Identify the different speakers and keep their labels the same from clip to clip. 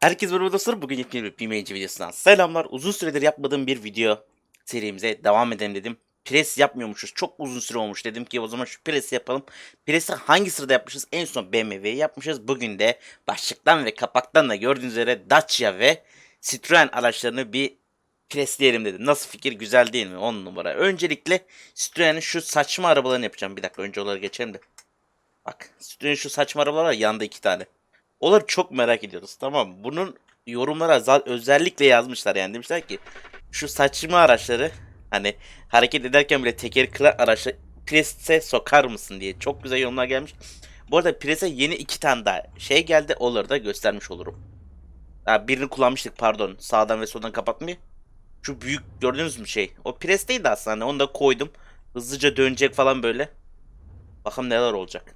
Speaker 1: Herkese merhaba dostlar. Bugün yepyeni bir BMC videosundan selamlar. Uzun süredir yapmadığım bir video serimize devam edelim dedim. Pres yapmıyormuşuz. Çok uzun süre olmuş. Dedim ki o zaman şu presi yapalım. Presi hangi sırada yapmışız? En son BMW'yi yapmışız. Bugün de başlıktan ve kapaktan da gördüğünüz üzere Dacia ve Citroen araçlarını bir presleyelim dedim. Nasıl fikir? Güzel değil mi? 10 numara. Öncelikle Citroen'in şu saçma arabalarını yapacağım. Bir dakika önce onları geçelim de. Bak Citroen'in şu saçma arabalar var. Yanda iki tane. Onları çok merak ediyoruz. Tamam? Bunun yorumlara özellikle yazmışlar yani demişler ki şu saçma araçları hani hareket ederken bile teker kıran araçları prese sokar mısın diye çok güzel yorumlar gelmiş. Bu arada prese yeni iki tane daha şey geldi. Onları da göstermiş olurum. Ha, birini kullanmıştık pardon. Sağdan ve soldan kapatmayı. Şu büyük gördünüz mü şey? O presteydi aslında. Hani onu da koydum. Hızlıca dönecek falan böyle. Bakalım neler olacak.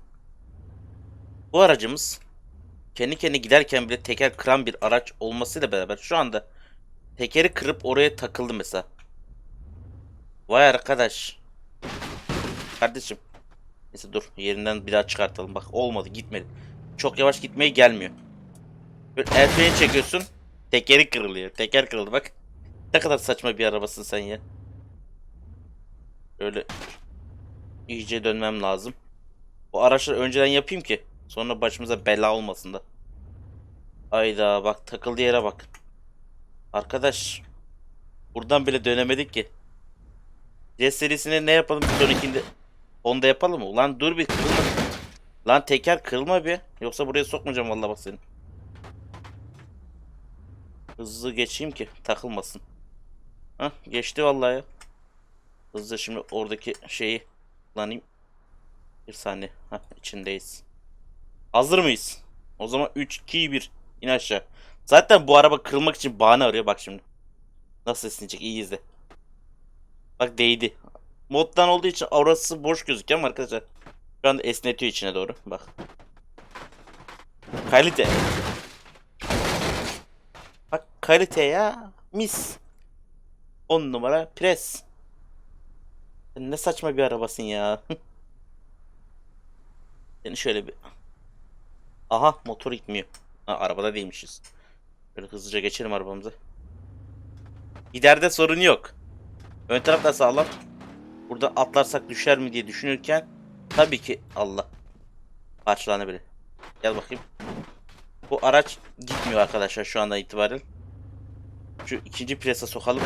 Speaker 1: Bu aracımız kendi kendine giderken bile teker kıran bir araç olmasıyla beraber şu anda tekeri kırıp oraya takıldı mesela. Vay arkadaş. Kardeşim. Neyse dur yerinden bir daha çıkartalım. Bak olmadı gitmedi. Çok yavaş gitmeye gelmiyor. Böyle el freni çekiyorsun. Tekeri kırılıyor. Teker kırıldı bak. Ne kadar saçma bir arabasın sen ya. Böyle iyice dönmem lazım. Bu araçları önceden yapayım ki sonra başımıza bela olmasın da. Ayda bak takıldığı yere bak. Arkadaş buradan bile dönemedik ki. C serisine ne yapalım bir sonrakinde onda yapalım mı? Ulan dur bir kırılma. Lan teker kırılma bir. Yoksa buraya sokmayacağım vallahi bak seni. Hızlı geçeyim ki takılmasın. Hah geçti vallahi ya. Hızlı şimdi oradaki şeyi kullanayım. Bir saniye. Hah içindeyiz. Hazır mıyız? O zaman 3 2 1 in aşağı. Zaten bu araba kırılmak için bahane arıyor bak şimdi. Nasıl esneyecek iyi izle. Bak değdi. Moddan olduğu için orası boş gözüküyor ama arkadaşlar şu anda esnetiyor içine doğru. Bak. Kalite. Bak kalite ya. Mis. 10 numara pres. Ne saçma bir arabasın ya. Seni şöyle bir... Aha motor gitmiyor. Ha, arabada değilmişiz. Böyle hızlıca geçelim arabamıza. Giderde sorun yok. Ön taraf da sağlam. Burada atlarsak düşer mi diye düşünürken tabii ki Allah. Parçalanı bile. Gel bakayım. Bu araç gitmiyor arkadaşlar şu anda itibaren. Şu ikinci prese sokalım.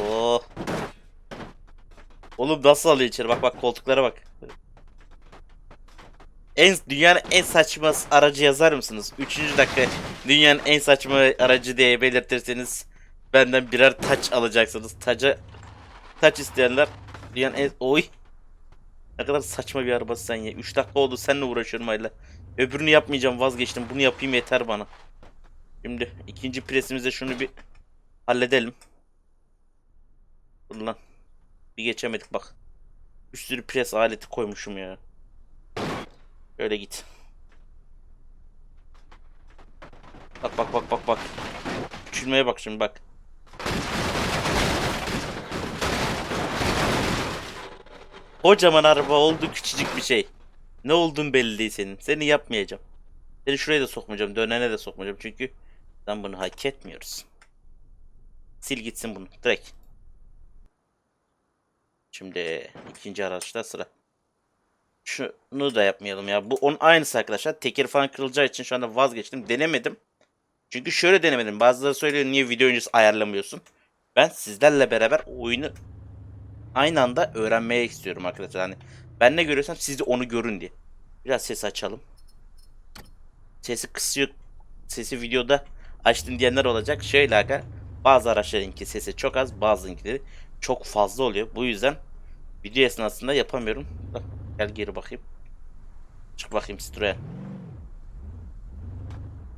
Speaker 1: Oh. Oğlum nasıl alıyor içeri? Bak bak koltuklara bak. En dünyanın en saçma aracı yazar mısınız? Üçüncü dakika dünyanın en saçma aracı diye belirtirseniz benden birer taç alacaksınız. Taca taç isteyenler dünyanın en oy ne kadar saçma bir arabası sen ya. 3 dakika oldu seninle uğraşıyorum hala. Öbürünü yapmayacağım vazgeçtim. Bunu yapayım yeter bana. Şimdi ikinci presimizde şunu bir halledelim. Dur. Bir geçemedik bak. Bir pres aleti koymuşum ya. Öyle git. Bak bak bak bak bak. Küçülmeye bak şimdi bak. Kocaman araba oldu küçücük bir şey. Ne oldun belli değil senin. Seni yapmayacağım. Seni şuraya da sokmayacağım. Dönene de sokmayacağım. Çünkü sen bunu hak etmiyoruz. Sil gitsin bunu. Direkt. Şimdi ikinci araçta sıra. Şunu da yapmayalım ya. Bu onun aynısı arkadaşlar. Teker falan kırılacağı için şu anda vazgeçtim. Denemedim. Çünkü şöyle denemedim. Bazıları söylüyor niye video öncesi ayarlamıyorsun. Ben sizlerle beraber oyunu aynı anda öğrenmeye istiyorum arkadaşlar. Hani ben ne görüyorsam siz de onu görün diye. Biraz ses açalım. Sesi kısıyor. Sesi videoda açtın diyenler olacak. Şöyle aga. Bazı araçlarınki sesi çok az. Bazılarınkileri çok fazla oluyor. Bu yüzden video esnasında yapamıyorum. Gel geri bakayım. Çık bakayım Citroen.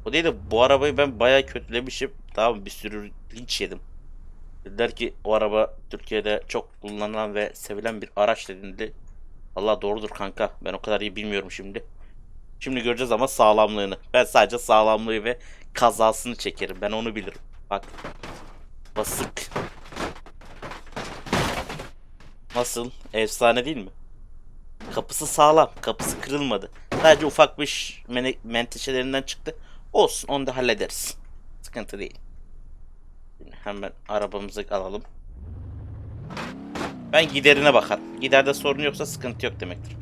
Speaker 1: O değil de bu arabayı ben bayağı kötülemişim. Tamam bir sürü linç yedim. Dediler ki o araba Türkiye'de çok kullanılan ve sevilen bir araç dedildi. Allah doğrudur kanka. Ben o kadar iyi bilmiyorum şimdi. Şimdi göreceğiz ama sağlamlığını. Ben sadece sağlamlığı ve kazasını çekerim. Ben onu bilirim. Bak. Basık. Nasıl? Efsane değil mi? Kapısı sağlam. Kapısı kırılmadı. Sadece ufak bir menteşelerinden çıktı. Olsun onu da hallederiz. Sıkıntı değil. Hemen arabamızı alalım. Ben giderine bakarım. Giderde sorun yoksa sıkıntı yok demektir.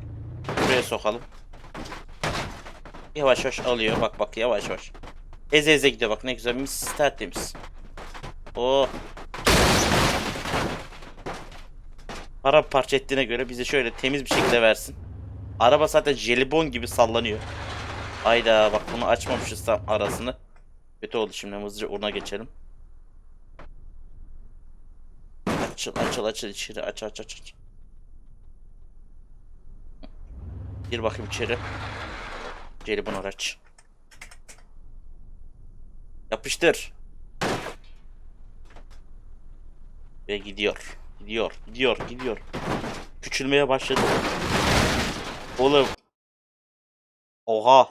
Speaker 1: Buraya sokalım. Yavaş yavaş alıyor. Bak bak yavaş yavaş. Eze eze gidiyor bak ne güzel mis tertemiz. Oh. Para parça ettiğine göre bize şöyle temiz bir şekilde versin. Araba zaten jelibon gibi sallanıyor. Ayda bak bunu açmamışız tam arasını. Kötü oldu şimdi hızlıca ona geçelim. Açıl açıl açıl içeri aç aç aç aç. Gir bakayım içeri. Jelibon araç. Yapıştır. Ve gidiyor. Gidiyor. Gidiyor. Gidiyor. Küçülmeye başladı. Oğlum. Oha.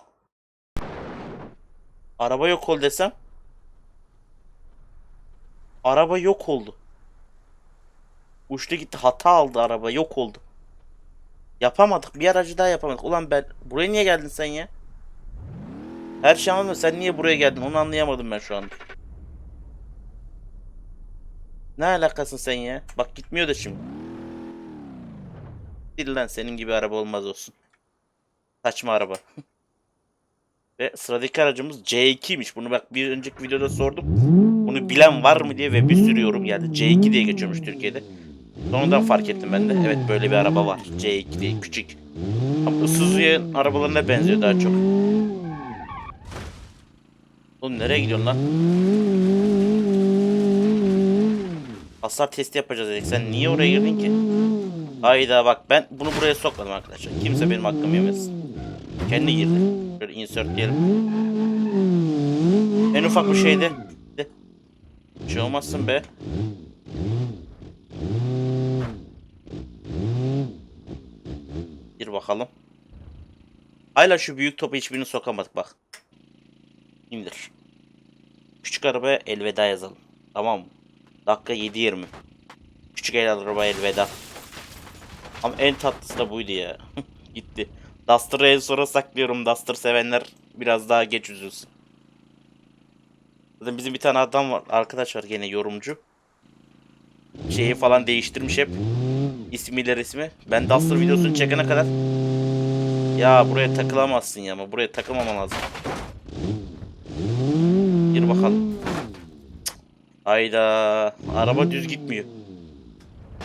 Speaker 1: Araba yok ol desem. Araba yok oldu. Uçtu gitti. Hata aldı araba. Yok oldu. Yapamadık. Bir aracı daha yapamadık. Ulan ben buraya niye geldin sen ya? Her şey anladım. Sen niye buraya geldin? Onu anlayamadım ben şu anda. Ne alakasın sen ya? Bak gitmiyor da şimdi. Lan senin gibi araba olmaz olsun. Saçma araba. Ve sıradaki aracımız C2'ymiş. Bunu bak bir önceki videoda sordum. Bunu bilen var mı diye ve bir sürü yorum geldi. C2 diye geçiyormuş Türkiye'de. Sonradan fark ettim ben de. Evet böyle bir araba var. C2 diye küçük. Ama arabalarına benziyor daha çok. Oğlum nereye gidiyorsun lan? Hasar testi yapacağız dedik. Sen niye oraya girdin ki? Hayda bak ben bunu buraya sokmadım arkadaşlar. Kimse benim hakkımı yemesin. Kendi girdi. Şöyle insert diyelim. En ufak bir şeydi. Bir şey olmazsın be. Gir bakalım. Hala şu büyük topu hiçbirini sokamadık bak. İndir. Küçük arabaya elveda yazalım. Tamam mı? Dakika 7.20. Küçük el arabaya elveda. Ama en tatlısı da buydu ya. Gitti. Duster'ı en sona saklıyorum. Duster sevenler biraz daha geç üzülsün. Zaten bizim bir tane adam var. Arkadaş var gene yorumcu. Şeyi falan değiştirmiş hep. İsmiyle resmi. Ben Duster videosunu çekene kadar ya buraya takılamazsın ya ama buraya takılmaman lazım. Gir bakalım. Hayda. Araba düz gitmiyor.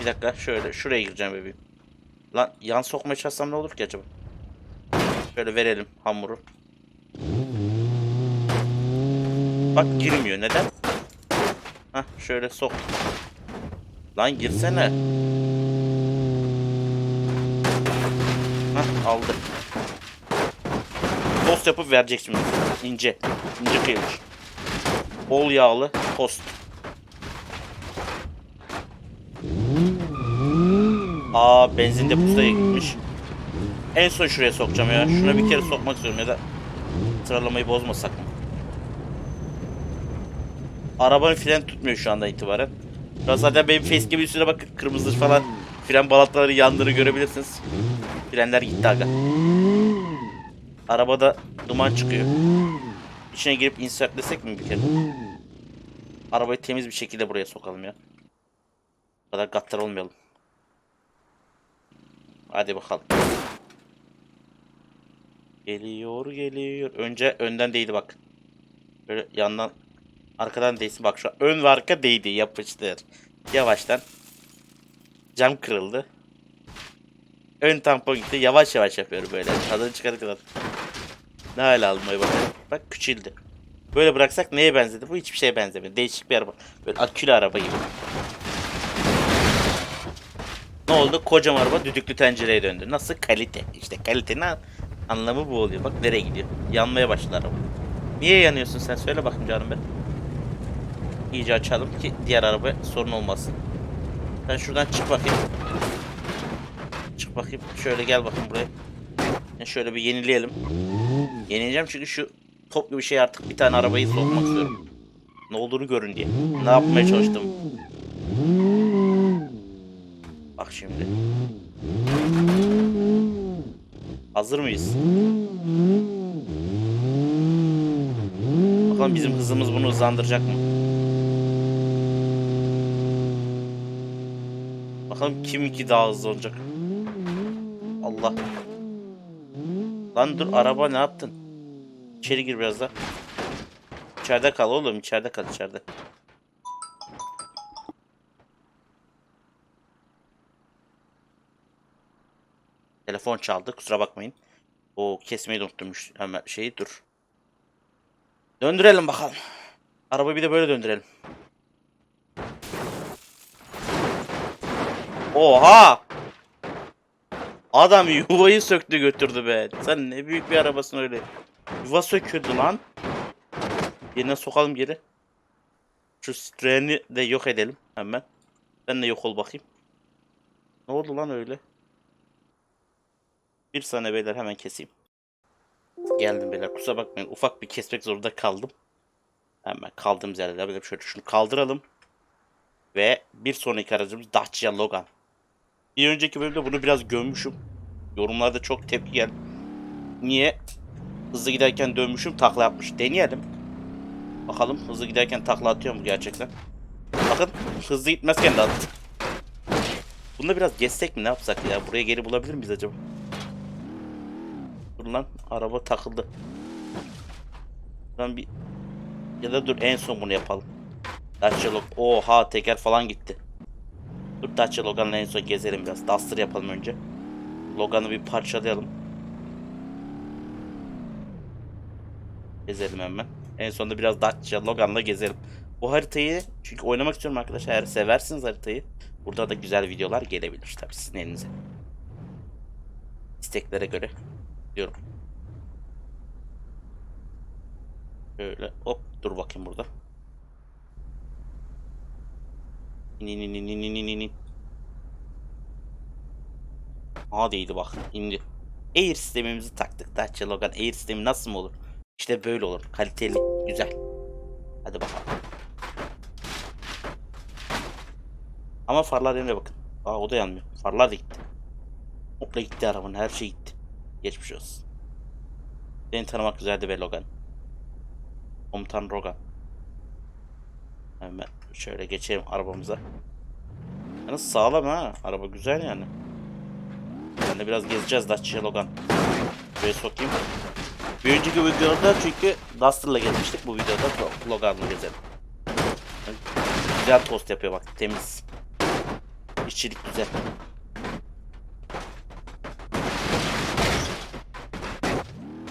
Speaker 1: Bir dakika şöyle şuraya gireceğim bebeğim. Lan yan sokmaya çalışsam ne olur ki acaba? Şöyle verelim hamuru. Bak girmiyor. Neden? Hah şöyle sok. Lan girsene. Hah aldı. Tost yapıp verecek şimdi. İnce. İnce kıyılmış. Bol yağlı tost. Aa benzin deposu da gitmiş. En son şuraya sokacağım ya. Şuna bir kere sokmak istiyorum ya da sıralamayı bozmasak mı? Arabanın fren tutmuyor şu anda itibaren. An zaten benim facecam'in üstüne bakın kırmızı falan fren balatları yandığını görebilirsiniz. Frenler gitti aga. Arabada duman çıkıyor. İçine girip insertlesek mi bir kere? Arabayı temiz bir şekilde buraya sokalım ya. Bu kadar gattar olmayalım. Hadi bakalım. Geliyor geliyor. Önce önden değdi bak. Böyle yandan arkadan değsin. Bak şu an ön ve arka değdi. Yapıştır. Yavaştan. Cam kırıldı. Ön tampon gitti. Yavaş yavaş yapıyorum böyle. Tadını çıkarı kadar. Ne hale almayı bak. Bak küçüldü. Böyle bıraksak neye benzedi? Bu hiçbir şeye benzemiyor. Değişik bir araba. Böyle akülü araba gibi. Ne oldu? Kocaman araba düdüklü tencereye döndü. Nasıl? Kalite. İşte kalitenin an- anlamı bu oluyor. Bak nereye gidiyor. Yanmaya başladı araba. Niye yanıyorsun sen? Söyle bakayım canım ben. İyice açalım ki diğer araba sorun olmasın. Sen şuradan çık bakayım. Çık bakayım. Şöyle gel bakayım buraya. Yani şöyle bir yenileyelim. Yenileceğim çünkü şu top gibi şey artık bir tane arabayı sokmak istiyorum. Ne olduğunu görün diye. Ne yapmaya çalıştım. Bak şimdi. Hazır mıyız? Bakalım bizim hızımız bunu hızlandıracak mı? Bakalım kiminki daha hızlı olacak. Allah. Lan dur araba ne yaptın? İçeri gir biraz da. İçeride kal oğlum içeride kal içeride. Telefon çaldı kusura bakmayın. O kesmeyi unuttum hemen şeyi dur. Döndürelim bakalım. Arabayı bir de böyle döndürelim. Oha! Adam yuvayı söktü götürdü be. Sen ne büyük bir arabasın öyle. Yuva sökürdü lan. Yerine sokalım geri. Şu Citroen'i de yok edelim hemen. Sen de yok ol bakayım. Ne oldu lan öyle? Bir saniye beyler hemen keseyim. Geldim beyler kusura bakmayın ufak bir kesmek zorunda kaldım. Hemen kaldığımız devam edelim. Şöyle şunu kaldıralım. Ve bir sonraki aracımız Dacia Logan. Bir önceki bölümde bunu biraz gömmüşüm. Yorumlarda çok tepki geldi. Niye? Hızlı giderken dönmüşüm takla yapmış. Deneyelim. Bakalım hızlı giderken takla atıyor mu gerçekten? Bakın hızlı gitmezken de attı. Bunda biraz geçsek mi ne yapsak ya? Buraya geri bulabilir miyiz acaba? Dur lan araba takıldı. Lan bir ya da dur en son bunu yapalım. Dacia Logan. Oha teker falan gitti. Dur Dacia Logan'la en son gezelim biraz. Duster yapalım önce. Logan'ı bir parçalayalım. Gezelim hemen. En sonunda biraz Dacia Logan'la gezelim. Bu haritayı çünkü oynamak istiyorum arkadaşlar. Eğer seversiniz haritayı burada da güzel videolar gelebilir tabii sizin elinize. İsteklere göre diyorum. Şöyle hop dur bakayım burada. İn in bak indi. Air sistemimizi taktık. Dacia Logan Air sistemi nasıl mı olur? İşte böyle olur. Kaliteli, güzel. Hadi bakalım. Ama farlar yanıyor bakın. Aa o da yanmıyor. Farlar da gitti. Hopla gitti arabanın her şey gitti. Geçmiş olsun. Seni tanımak güzeldi be Logan. Komutan Logan. Hemen şöyle geçelim arabamıza. Yalnız sağlam ha. Araba güzel yani. Ben de biraz gezeceğiz Dacia Logan. Şuraya sokayım. Bir önceki videoda çünkü Duster'la gezmiştik. Bu videoda Lo- Logan'la gezelim. Güzel tost yapıyor bak temiz. İşçilik güzel.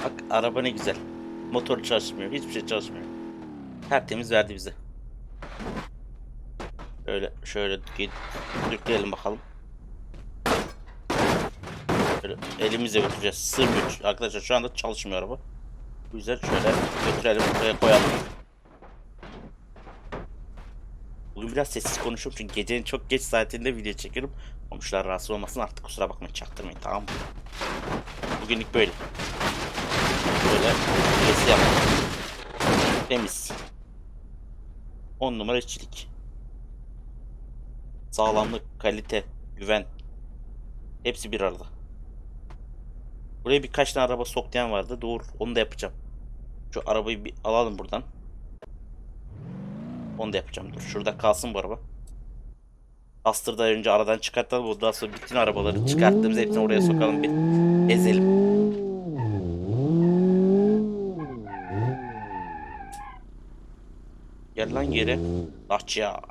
Speaker 1: Bak araba ne güzel. Motor çalışmıyor. Hiçbir şey çalışmıyor. Tertemiz verdi bize. Öyle şöyle git yükleyelim bakalım. Şöyle elimizle götüreceğiz. Güç. Arkadaşlar şu anda çalışmıyor araba. Bu yüzden şöyle götürelim buraya koyalım. Bugün biraz sessiz konuşuyorum çünkü gecenin çok geç saatinde video çekiyorum. Komşular rahatsız olmasın artık kusura bakmayın çaktırmayın tamam mı? Bugünlük böyle. Böyle sesi yapalım. Temiz. 10 numara işçilik. Sağlamlık, kalite, güven. Hepsi bir arada. Buraya birkaç tane araba sok diyen vardı. Doğru. Onu da yapacağım. Şu arabayı bir alalım buradan. Onu da yapacağım. Dur. Şurada kalsın bu araba. Duster'da önce aradan çıkartalım. Ondan sonra bütün arabaları çıkarttığımız hepsini oraya sokalım bir. Ezelim. Gel lan geri. Dacia.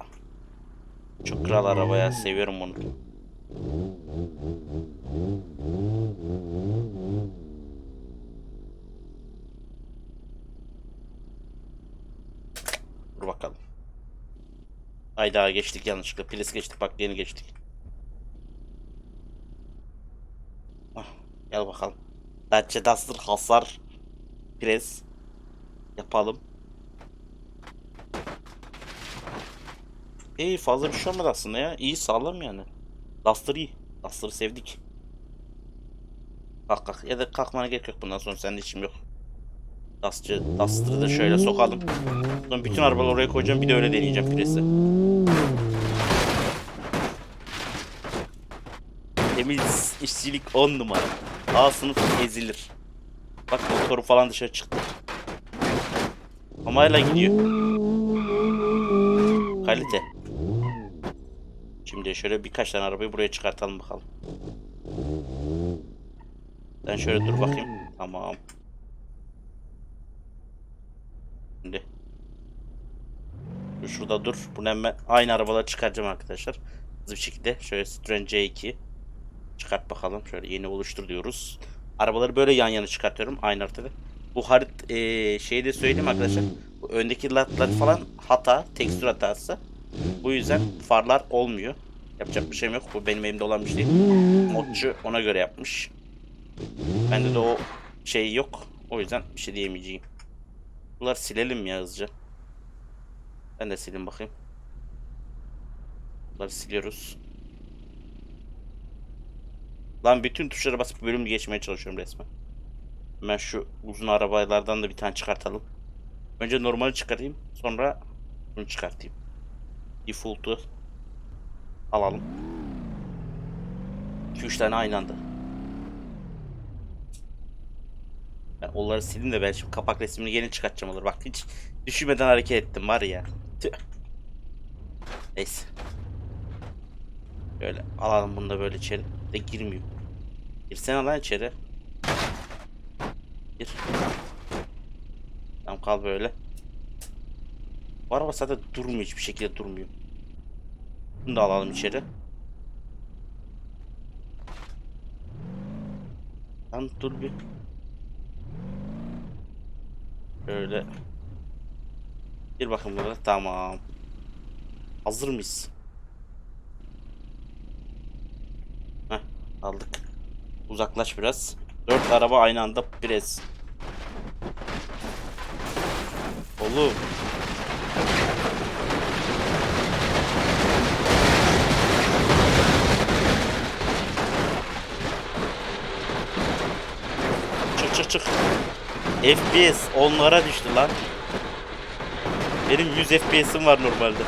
Speaker 1: Çok kral araba ya. Seviyorum bunu. Dur bakalım. Ay daha geçtik yanlışlıkla. Pres geçtik. Bak yeni geçtik. Ah, gel bakalım. Dacia Duster hasar. Pres. Yapalım. İyi fazla bir şey olmadı aslında ya. İyi sağlam yani. Duster iyi. Duster'ı sevdik. Kalk kalk. Ya da kalkmana gerek yok bundan sonra senin işim yok. Duster, Duster'ı da şöyle sokalım. Sonra bütün arabaları oraya koyacağım. Bir de öyle deneyeceğim presi. Temiz işçilik 10 numara. A sınıf ezilir. Bak motoru falan dışarı çıktı. Ama hala gidiyor. Kalite. Şimdi şöyle birkaç tane arabayı buraya çıkartalım bakalım. Ben şöyle dur bakayım. Tamam. Şimdi. Şurada dur. Bunu hemen aynı arabaları çıkaracağım arkadaşlar. Hızlı bir şekilde şöyle Citroen C2 çıkart bakalım. Şöyle yeni oluştur diyoruz. Arabaları böyle yan yana çıkartıyorum aynı haritada. Bu harit eee şeyi de söyleyeyim arkadaşlar. Bu öndeki latlar falan hata, tekstür hatası. Bu yüzden farlar olmuyor. Yapacak bir şeyim yok. Bu benim elimde olan bir şey değil. Modcu ona göre yapmış. Bende de o şey yok. O yüzden bir şey diyemeyeceğim. Bunları silelim ya hızlıca. Ben de sileyim bakayım. Bunları siliyoruz. Lan bütün tuşlara basıp bölüm geçmeye çalışıyorum resmen. Hemen şu uzun arabalardan da bir tane çıkartalım. Önce normali çıkarayım. Sonra bunu çıkartayım. Default'u alalım. 2-3 tane aynı anda. Ben onları sildim de ben şimdi kapak resmini yeni çıkartacağım olur. Bak hiç düşünmeden hareket ettim var ya. Tüh. Neyse. Böyle alalım bunu da böyle içeri. De girmiyor. Girsene lan içeri. Gir. Tamam kal böyle. Bu araba zaten durmuyor hiçbir şekilde durmuyor. Bunu da alalım içeri. Lan dur bir. Böyle. Gir bakın burada. Tamam. Hazır mıyız? Heh, aldık. Uzaklaş biraz. Dört araba aynı anda pres. Oğlum. Çık. FPS onlara düştü lan. Benim 100 FPS'im var normalde.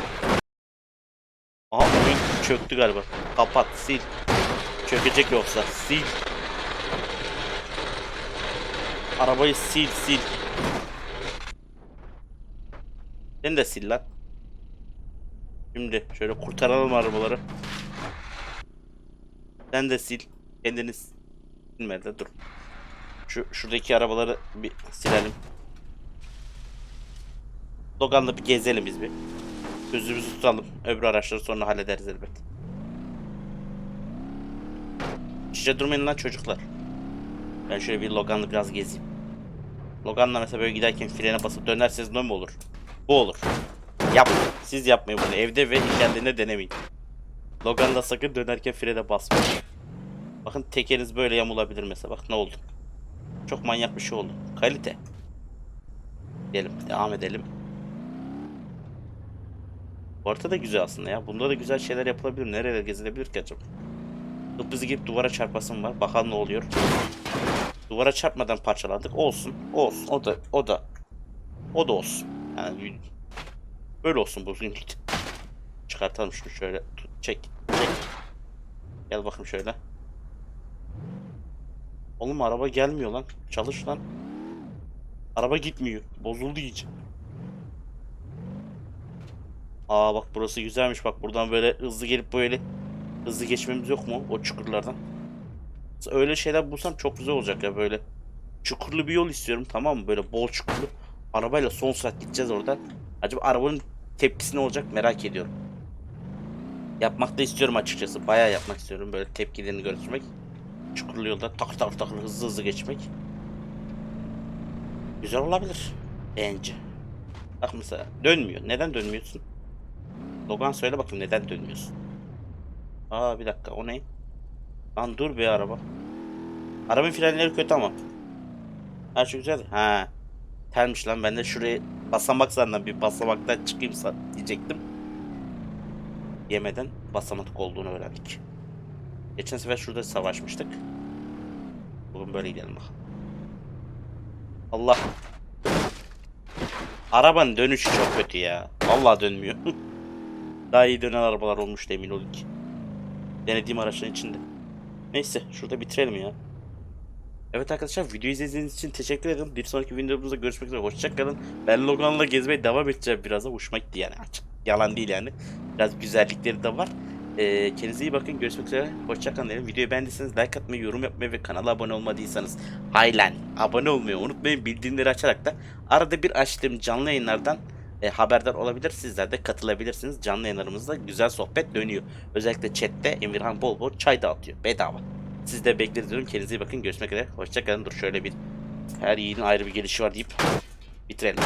Speaker 1: Aha oyun çöktü galiba. Kapat, sil. Çökecek yoksa. Sil. Arabayı sil, sil. Sen de sil lan. Şimdi şöyle kurtaralım arabaları. Sen de sil. Kendiniz silmedi dur. Şu şuradaki arabaları bir silelim. Logan'la bir gezelim biz bir. Gözümüzü tutalım. Öbür araçları sonra hallederiz elbet. Şişe durmayın lan çocuklar. Ben şöyle bir Logan'la biraz gezeyim. Logan'la mesela böyle giderken frene basıp dönerseniz ne mi olur? Bu olur. Yap. Siz yapmayın bunu. Evde ve kendine denemeyin. Logan'la sakın dönerken frene basmayın. Bakın tekeriniz böyle yamulabilir mesela. Bak ne oldu. Çok manyak bir şey oldu. Kalite. Diyelim. Devam edelim. Bu harita da güzel aslında ya. Bunda da güzel şeyler yapılabilir. Nereye gezilebilir ki acaba? Hızlı gidip duvara çarpasım var. Bakalım ne oluyor. Duvara çarpmadan parçalandık. Olsun. Olsun. O da o da o da olsun. Yani böyle olsun bugün. Çıkartalım şunu şöyle. Tut, çek. Çek. Gel bakayım şöyle. Oğlum araba gelmiyor lan. Çalış lan. Araba gitmiyor. Bozuldu iyice. Aa bak burası güzelmiş. Bak buradan böyle hızlı gelip böyle hızlı geçmemiz yok mu o çukurlardan? Öyle şeyler bulsam çok güzel olacak ya böyle. Çukurlu bir yol istiyorum tamam mı? Böyle bol çukurlu. Arabayla son saat gideceğiz oradan. Acaba arabanın tepkisi ne olacak merak ediyorum. Yapmak da istiyorum açıkçası. Bayağı yapmak istiyorum böyle tepkilerini göstermek. Çukurlu yolda takır takır takır hızlı hızlı geçmek. Güzel olabilir. Bence. Bak mesela dönmüyor. Neden dönmüyorsun? Logan söyle bakayım neden dönmüyorsun? Aa bir dakika o ne? Lan dur bir araba. Arabanın frenleri kötü ama. Her şey güzel. Ha. Termiş lan ben de şuraya basamak sandım bir basamaktan çıkayım diyecektim. Yemeden basamadık olduğunu öğrendik. Geçen sefer şurada savaşmıştık. Bugün böyle gidelim bakalım. Allah. Arabanın dönüşü çok kötü ya. Vallahi dönmüyor. Daha iyi dönen arabalar olmuş emin olun ki. Denediğim araçların içinde. Neyse şurada bitirelim ya. Evet arkadaşlar videoyu izlediğiniz için teşekkür ederim. Bir sonraki videomuzda görüşmek üzere. Hoşçakalın. Ben Logan'la gezmeye devam edeceğim biraz da hoşuma gitti yani. Açık. Yalan değil yani. Biraz güzellikleri de var. Ee, kendinize iyi bakın. Görüşmek üzere. Hoşçakalın dedim. Videoyu beğendiyseniz like atmayı, yorum yapmayı ve kanala abone olmadıysanız haylen abone olmayı unutmayın. Bildirimleri açarak da arada bir açtığım canlı yayınlardan e, haberdar olabilir. Sizler de katılabilirsiniz. Canlı yayınlarımızda güzel sohbet dönüyor. Özellikle chatte Emirhan bol bol çay dağıtıyor. Bedava. Siz de bekleriz diyorum. Kendinize iyi bakın. Görüşmek üzere. Hoşçakalın. Dur şöyle bir her yiğidin ayrı bir gelişi var deyip bitirelim.